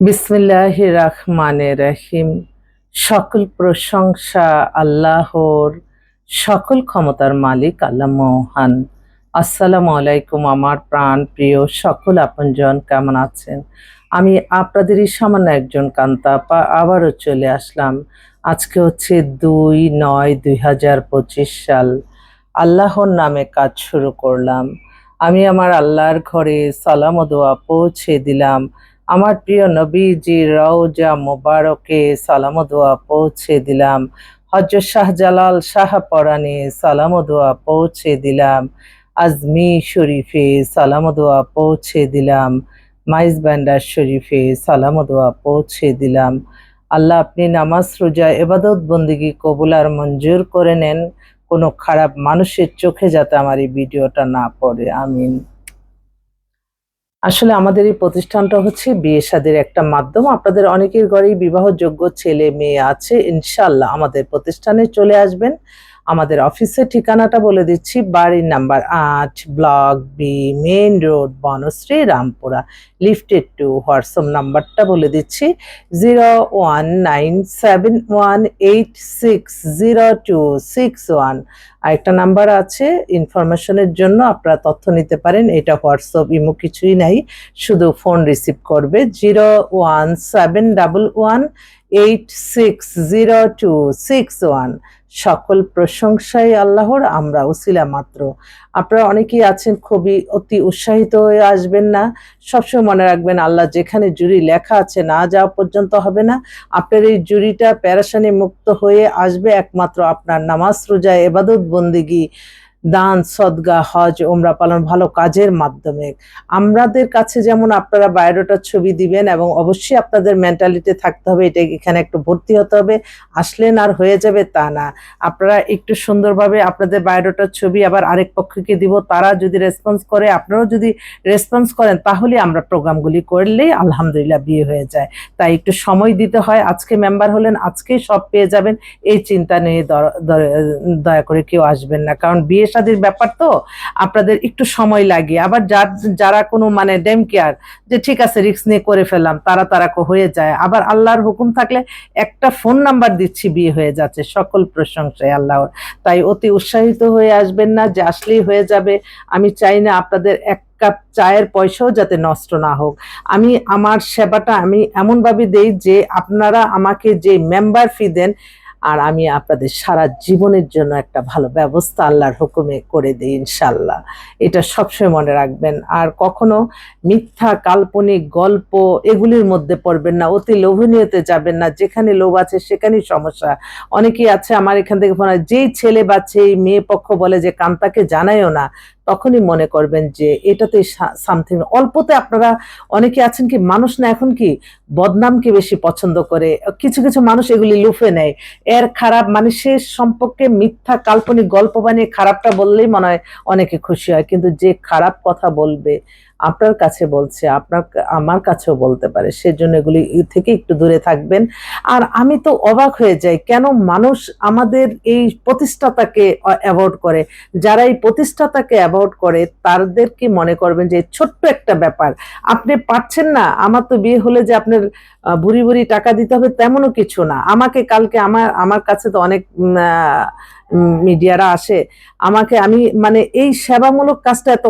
বিসমিল্লাহ রহমানে রহিম সকল প্রশংসা আল্লাহর, সকল ক্ষমতার মালিক আল্লাহ মহান। আসসালামু আলাইকুম আমার প্রাণ প্রিয় সকল আপনজন, কেমন আছেন? আমি আপনাদেরই সামান্য একজন কান্তা আপা আবারও চলে আসলাম। আজকে হচ্ছে দুই নয় দুই হাজার পঁচিশ সাল। আল্লাহর নামে কাজ শুরু করলাম। আমি আমার আল্লাহর ঘরে সালাম দোয়া পৌঁছে দিলাম। আমার প্রিয় নবীজি রওজা মোবারকে সালাম দোয়া পৌঁছে দিলাম। হজরত শাহজালাল শাহ পরাণে সালাম দোয়া পৌঁছে দিলাম। আজমি শরীফে সালাম দোয়া পৌঁছে দিলাম। মাইজ ব্যান্ডার শরীফে সালাম দোয়া পৌঁছে দিলাম। আল্লাহ আপনি নামাজ, রোজা এবাদত বন্দিগি কবুল আর মঞ্জুর করে নেন। কোনো খারাপ মানুষের চোখে যাতে আমার এই ভিডিওটা না পড়ে। আমিন। আসলে আমাদের এই প্রতিষ্ঠানটা হচ্ছে বিয়ে সাদের একটা মাধ্যম। আপনাদের অনেকের ঘরেই বিবাহযোগ্য ছেলে মেয়ে আছে। ইনশাল্লাহ আমাদের প্রতিষ্ঠানে চলে আসবেন। আমাদের অফিসের ঠিকানাটা বলে দিচ্ছি, বাড়ির নাম্বার আট, block B main road, Banasree, Rampura. Lifted to WhatsApp নাম্বারটা বলে দিচ্ছি, zero one nine seven one eight six zero two six one. আরেকটা নাম্বার আছে, ইনফরমেশনের জন্য আপনারা তথ্য নিতে পারেন, এটা হোয়াটসঅ্যাপ, ইমো কিছুই নাই, শুধু ফোন রিসিভ করবে, zero one seven double one eight six zero two six one সকল প্রশংসাই আল্লাহর, আমরা উসিলা মাত্র। আপনারা অনেকেই আছেন, খুবই অতি উৎসাহিত হয়ে আসবেন না। সবসময় মনে রাখবেন, আল্লাহ যেখানে জুরি লেখা আছে, না যাওয়া পর্যন্ত হবে না। আপনার এই জুরিটা প্যারাসানি মুক্ত হয়ে আসবে একমাত্র আপনার নামাজ, রোজা, এবাদত, বন্দিগি। দান, সদগা, হজ ওমরা পালন ভালো কাজের মাধ্যমে। আমাদের কাছে যেমন আপনারা বায়োডাটার ছবি দিবেন এবং অবশ্যই আপনাদের মেন্টালিটি থাকতে হবে, এটা এখানে একটু ভর্তি হতে হবে আসলেন আর হয়ে যাবে তা না। আপনারা একটু সুন্দরভাবে আপনাদের বায়োডাটার ছবি আবার আরেক পক্ষকে দিব, তারা যদি রেসপন্স করে, আপনারাও যদি রেসপন্স করেন, তাহলে আমরা প্রোগ্রামগুলি করলেই আলহামদুলিল্লাহ বিয়ে হয়ে যায়। তাই একটু সময় দিতে হয়, আজকে মেম্বার হলেন আজকেই সব পেয়ে যাবেন, এই চিন্তা নিয়ে দয়া করে কেউ আসবেন না, কারণ বিয়ে শাদির ব্যাপার তো, আপনাদের একটু সময় লাগে। আবার যার, যারা কোনো মানে ডেম কেয়ার যে ঠিক আছে রিস্ক নিয়ে করে ফেললাম, তারা তারা হয়ে যায়। আবার আল্লাহর হুকুম থাকলে একটা ফোন নাম্বার দিচ্ছি, বিয়ে হয়ে যাচ্ছে, সকল প্রশংসায় আল্লাহর। তাই অতি উৎসাহিত হয়ে আসবেন না, যে আসলেই হয়ে যাবে। আমি চাই না আপনাদের এক কাপ চায়ের পয়সাও যাতে নষ্ট না হোক। আমি, আমার সেবাটা আমি এমনভাবে দেই যে আপনারা আমাকে যে মেম্বার ফি দেন আর আমি আপনাদের সারা জীবনের জন্য একটা ভালো ব্যবস্থা আল্লাহর হুকুমে করে দিই ইনশাল্লাহ এটা সবসময় মনে রাখবেন। আর কখনো মিথ্যা, কাল্পনিক গল্প এগুলির মধ্যে পড়বেন না। অতি লোভনীয়তে যাবেন না। যেখানে লোভ আছে সেখানেই সমস্যা। অনেকেই আছে, আমার এখান থেকে ফোন যেই ছেলে বা যেই মেয়ে পক্ষ বলে যে কান্তাকে জানায়ও না তখনই মনে করবেন যে এটাতে সামথিং অল্পতে আপনারা অনেকে আছেন কি, মানুষ না এখন কি বদনামকে বেশি পছন্দ করে। কিছু কিছু মানুষ এগুলি লুফে নেয়। এর খারাপ মানে সে সম্পর্কে মিথ্যা কাল্পনিক গল্প বানিয়ে খারাপটা বললেই মনে হয় অনেকে খুশি হয়। কিন্তু যে খারাপ কথা বলবে আপনার কাছে বলছে, আপনার আমার কাছেও বলতে পারে, সেজন্য এগুলি থেকে একটু দূরে থাকবেন। আর আমি তো অবাক হয়ে যাই, কেন মানুষ আমাদের এই প্রতিষ্ঠাতাকে অ্যাভয়েড করে? যারা এই প্রতিষ্ঠাতাকে অ্যাভয়েড করে তাদেরকে মনে করবেন যে, ছোট্ট একটা ব্যাপার? আপনি পাচ্ছেন না, আমার তো বিয়ে হলে যে আপনার ভুরি ভুরি টাকা দিতে হবে তেমনও কিছু না। আমাকে কালকে আমার আমার কাছে তো অনেক মিডিয়ারা আসে, আমাকে আমি মানে এই সেবামূলক কাজটা এত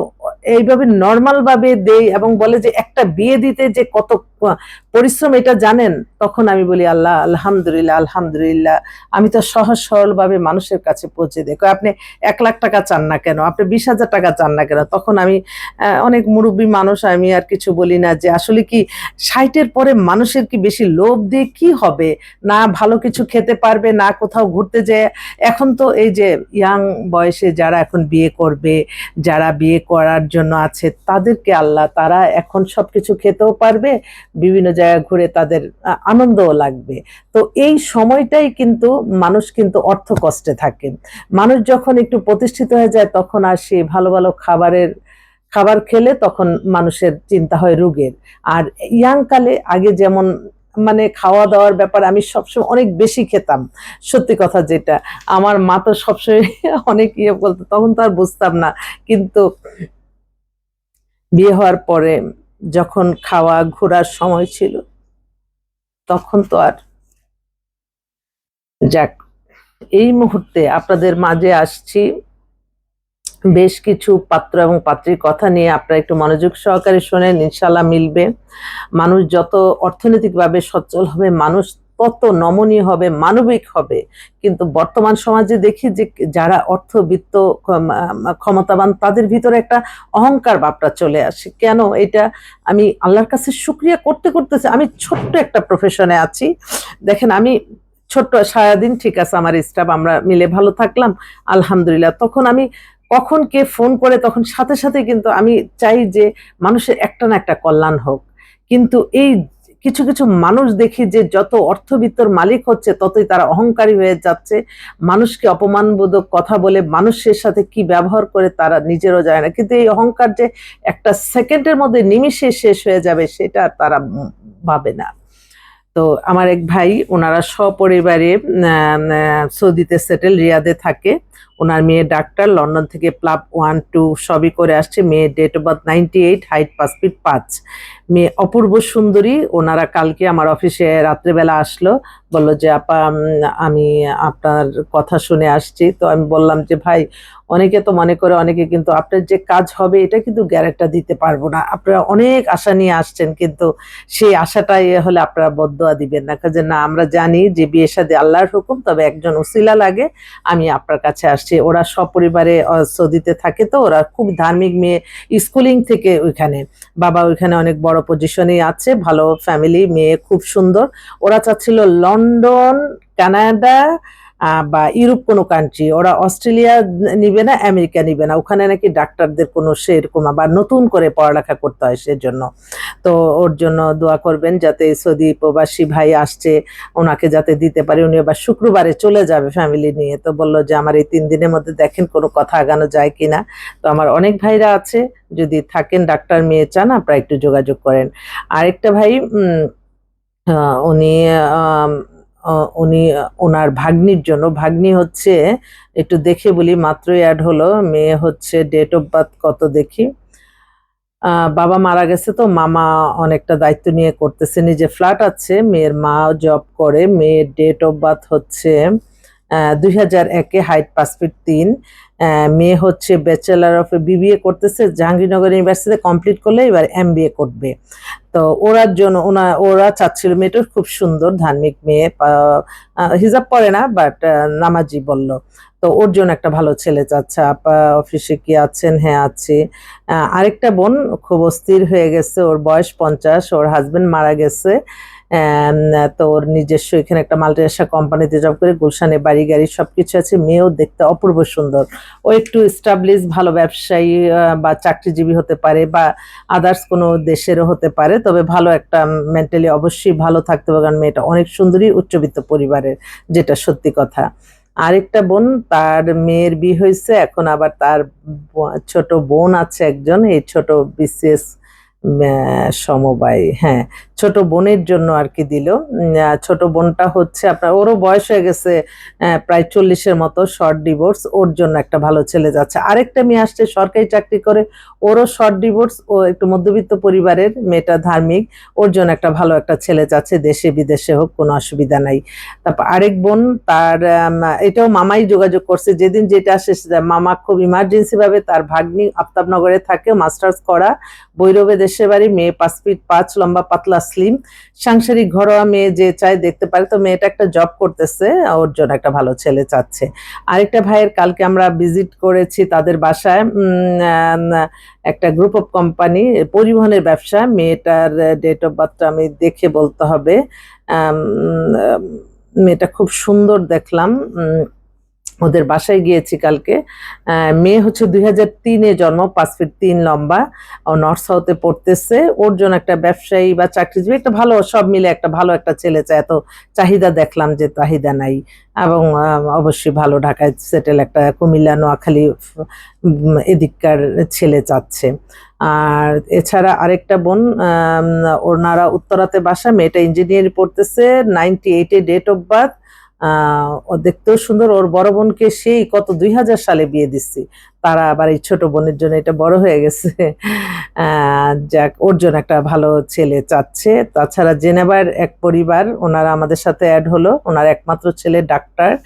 এইভাবে নর্মাল ভাবে দেই এবং বলে যে একটা বিয়ে দিতে যে কত পরিশ্রম এটা জানেন, তখন আমি বলি, আল্লাহ, আলহামদুলিল্লাহ আলহামদুলিল্লাহ। আমি তো সহজ সরল ভাবে মানুষের কাছে পৌঁছে দেখো আপনি এক লাখ টাকা চান না কেন? আপনি বিশ হাজার টাকা চান না কেন? তখন আমি অনেক মুরব্বী মানুষ, আমি আর কিছু বলি না যে, আসলে কি ষাটের পরে মানুষের কি বেশি লোভ দিয়ে কি হবে? না ভালো কিছু খেতে পারবে, না কোথাও ঘুরতে যেয়ে? এখন তো এই যে ইয়াং বয়সে যারা এখন বিয়ে করবে, যারা বিয়ে করার জন্য আছে, তাদেরকে আল্লাহ, তারা এখন সব কিছু খেতেও পারবে, বিভিন্ন জায়গায় ঘুরে তাদের আনন্দও লাগবে। তো এই সময়টাই কিন্তু মানুষ কিন্তু অর্থ কষ্টে থাকে। মানুষ যখন একটু প্রতিষ্ঠিত হয়ে যায়, তখন আর সে ভালো ভালো খাবারের, খাবার খেলে তখন মানুষের চিন্তা হয় রোগের। আর ইয়াং কালে আগে যেমন মানে খাওয়া দাওয়ার ব্যাপার আমি সবসময় অনেক বেশি খেতাম। সত্যি কথা যেটা, আমার মা তো সবসময় অনেক ইয়ে বলতো, তখন তো আর বুঝতাম না। কিন্তু বিয়ে হওয়ার পরে যখন খাওয়া ঘোরার সময় ছিল, তখন তো আর যাক, এই মুহূর্তে আপনাদের মাঝে আসছি। বেশ কিছু পাত্র এবং পাত্রীর কথা নিয়ে আপনারা একটু মনোযোগ সহকারে শোনেন ইনশাল্লাহ মিলবে। মানুষ যত অর্থনৈতিকভাবে সচ্ছল হবে, মানুষ তত নমনীয় হবে, মানবিক হবে। কিন্তু বর্তমান সমাজে দেখি যে যারা অর্থবিত্ত, ক্ষম- ক্ষমতাবান, তাদের ভিতরে একটা অহংকার ভাবটা চলে আসে। কেন এটা? আমি আল্লাহর কাছে শুক্রিয়া করতে করতেছে আমি ছোট্ট একটা প্রফেশনে আছি। দেখেন, আমি ছোট্ট, সারাদিন ঠিক আছে, আমার স্টাফ আমরা মিলে ভালো থাকলাম, আলহামদুলিল্লাহ। তখন আমি কখন কে ফোন করে, তখন সাথে সাথে কিন্তু আমি চাই যে মানুষের একটা না একটা কল্যাণ হোক। কিন্তু এই কিছু কিছু মানুষ দেখি যে যত অর্থবিত্তর মালিক হচ্ছে, ততই তারা অহংকারী হয়ে যাচ্ছে। মানুষকে অপমানবোধক কথা বলে মানুষের সাথে কি ব্যবহার করে তারা নিজেরও যায় না। কিন্তু এই অহংকার যে একটা সেকেন্ডের মধ্যে নিমিষে শেষ হয়ে যাবে, সেটা তারা ভাবে না। তো আমার এক ভাই, ওনারা সপরিবারে সৌদিতে সেটেল রিয়াদে থাকে। ওনার মেয়ে ডাক্তার, লন্ডন থেকে প্লাব ওয়ান টু সবই করে আসছে মেয়ে date of birth ninety eight height পাঁচ ফিট পাঁচ। মেয়ে অপূর্ব সুন্দরী, ওনারা কালকে আমার অফিসে রাত্রেবেলা আসলো, বলল যে, আপা আমি আপনার কথা শুনে আসছি। তো আমি বললাম যে, ভাই, অনেকে তো মনে করে, অনেকে কিন্তু আপনার যে কাজ হবে, এটা কিন্তু গ্যারেন্টটা দিতে পারব না। আপনারা অনেক আশা নিয়ে আসছেন, কিন্তু সেই আশাটাই হলে আপনারা বদয়া দিবেন না। কাজে না, আমরা জানি যে বিয়ে সাথে আল্লাহর হুকুম, তবে একজন উসিলা লাগে, আমি আপনার কাছে আসছি। ওরা সপরিবারে সৌদিতে থাকে তো, ওরা খুব ধার্মিক মেয়ে, স্কুলিং থেকে ওইখানে। বাবা ওইখানে অনেক বড় পজিশনে আছে, ভালো ফ্যামিলি মেয়ে খুব সুন্দর। ওরা চাচ্ছিল লন্ডন, কানাডা বা ইউরোপ কোনো কান্ট্রি ওরা অস্ট্রেলিয়া নিবে না, আমেরিকা নিবে না। ওখানে নাকি ডাক্তারদের কোনো সেরকম আবার নতুন করে পড়ালেখা করতে হয় সেজন্য। তো ওর জন্য দোয়া করবেন যাতে সৌদি প্রবাসী ভাই আসছে, ওনাকে যাতে দিতে পারে। উনি আবার শুক্রবারে চলে যাবে ফ্যামিলি নিয়ে। তো বলল যে, আমার এই তিন দিনের মধ্যে দেখেন কোনো কথা আগানো যায় কিনা? তো আমার অনেক ভাইরা আছে, যদি থাকেন, ডাক্তার মেয়ে চান, আপনারা একটু যোগাযোগ করেন। আরেকটা ভাই উনি উনি, ওনার ভাগ্নির জন্য। ভাগ্নি হচ্ছে, একটু দেখে বলি মাত্রই অ্যাড হলো, মেয়ে হচ্ছে ডেট অফ বার্থ কত দেখি। বাবা মারা গেছে তো, মামা অনেকটা দায়িত্ব নিয়ে করতেছে, নিজে ফ্ল্যাট আছে, মেয়ের মা জব করে, মেয়ের ডেট অফ বার্থ হচ্ছে দুই হাজার একে হাইট পাঁচ ফিট তিন মেয়ে হচ্ছে ব্যাচেলার অফ বিবিএ করতেছে, জাহাঙ্গীরনগর ইউনিভার্সিটিতে কমপ্লিট করলে এবার এমবিএ করবে। তো ওরার জন্য ওনা, ওরা চাচ্ছিল মেয়েটা খুব সুন্দর ধার্মিক মেয়ে হিজাব পরে না বাট নামাজি বলল। তো ওর জন্য একটা ভালো ছেলে চাচ্ছে, আপা অফিসে কি আছেন? হ্যাঁ আছি। আরেকটা বোন খুব অস্থির হয়ে গেছে, ওর বয়স পঞ্চাশ, ওর হাজবেন্ড মারা গেছে। আম, তো নিজস্ব এখানে একটা মাল্টিনেশনাল কোম্পানিতে জব করে গুলশানে বাড়ি গাড়ি সবকিছু আছে মেয়েও দেখতে অপূর্ব সুন্দর। ও একটু এস্টাবলিশ ভালো ব্যবসায়ী বা চাকরিজীবী হতে পারে বা আদার্স কোনো দেশেরও হতে পারে তবে ভালো একটা মেন্টালি অবশ্যই ভালো থাকতে হবে কারণ মেয়েটা অনেক সুন্দরী উচ্চবিত্ত পরিবারের যেটা সত্যি কথা। আরেকটা বোন তার মেয়ের বিয়ে হয়েছে এখন আবার তার ছোট বোন আছে একজন এই ছোট বিশেষ সমবায় হ্যাঁ। ছোট বোনের জন্য আর কি দিল। ছোট বোনটা হচ্ছে আপনার, ওরও বয়স হয়ে গেছে প্রায় চল্লিশের মতো শর্ট ডিভোর্স ওর জন্য একটা ভালো ছেলে যাচ্ছে। আরেকটা মেয়ে আসছে, সরকারি চাকরি করে, ওরও শর্ট ডিভোর্স ও একটু মধ্যবিত্ত পরিবারের মেয়েটা ধার্মিক, ওর জন্য একটা ভালো একটা ছেলে যাচ্ছে, দেশে বিদেশে হোক, কোনো অসুবিধা নাই। তারপর আরেক বোন, তার এটাও মামাই যোগাযোগ করছে, যেদিন যেটা আসে মামা খুব ইমার্জেন্সিভাবে তার ভাগ্নি আফতাবনগরে থাকে, মাস্টার্স করা বৈরবে দেশের বাড়ি, মেয়ে পাঁচ ফিট পাঁচ, লম্বা পাতলা স্লিম সাংসারিক ঘরোয়া মেয়ে যে চায় দেখতে পারে, তো মেয়েটা একটা জব করতেছে, ওর জন্য একটা ভালো ছেলে চাচ্ছে। আরেকটা ভাইয়ের কালকে আমরা ভিজিট করেছি তাদের বাসায় একটা গ্রুপ অফ কোম্পানি পরিবহনের ব্যবসা। মেয়েটার ডেট অফ বার্থটা আমি দেখে বলতে হবে। মেয়েটা খুব সুন্দর দেখলাম। ওদের বাসায় গিয়েছি কালকে। মেয়ে হচ্ছে দুই হাজার তিনে জন্ম, পাঁচ ফিট তিন লম্বা। ও নর্থ সাউথে পড়তেছে। ওর জন্য একটা ব্যবসায়ী বা চাকরিজীবী, একটা ভালো, সব মিলে একটা ভালো একটা ছেলে চায়। এত চাহিদা দেখলাম যে চাহিদা নাই। এবং অবশ্যই ভালো ঢাকায় সেটেল একটা কুমিল্লা, নোয়াখালী এদিককার ছেলে চাচ্ছে। আর এছাড়া আরেকটা বোন ওনারা উত্তরাতে বাসা, মেয়েটা ইঞ্জিনিয়ারিং পড়তেছে। নাইনটি এইটে ডেট অফ বার্থ ও দেখতেও সুন্দর। ওর বড় বোনকে সেই কত দুই হাজার সালে বিয়ে দিচ্ছি। তারা আবার এই ছোট বোনের জন্য এটা বড় হয়ে গেছে। যাক ওর জন্য একটা ভালো ছেলে চাচ্ছে। তাছাড়া জেনেভার এক পরিবার ওনারা আমাদের সাথে অ্যাড হলো। ওনার একমাত্র ছেলে ডাক্তার।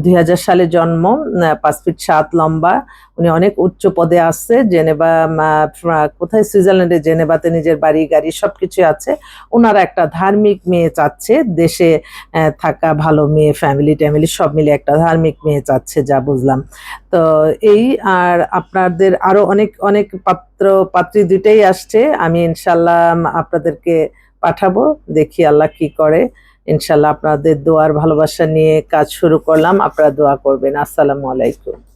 দুই হাজার সালে জন্ম পাঁচ ফিট সাত লম্বা। উনি অনেক উচ্চ পদে আহ, ফ্রা- কোথায়? সুইজারল্যান্ডে জেনেভাতে নিজের বাড়ি গাড়ি সবকিছু আছে। ওনারা একটা ধার্মিক মেয়ে চাচ্ছে। দেশে থাকা ভালো মেয়ে ফ্যামিলি ট্যামিলি সব মিলে একটা ধার্মিক মেয়ে চাচ্ছে যা বুঝলাম। তো এই আর আপনাদের আরও অনেক অনেক পাত্র, পাত্রী দুইটাই আসছে। আমি ইনশাল্লাহ আপনাদেরকে পাঠাবো। দেখি আল্লাহ কি করে। ইনশাল্লাহ আপনাদের দোয়ার ভালোবাসা নিয়ে কাজ শুরু করলাম। আপনারা দোয়া করবেন। আসসালামু আলাইকুম।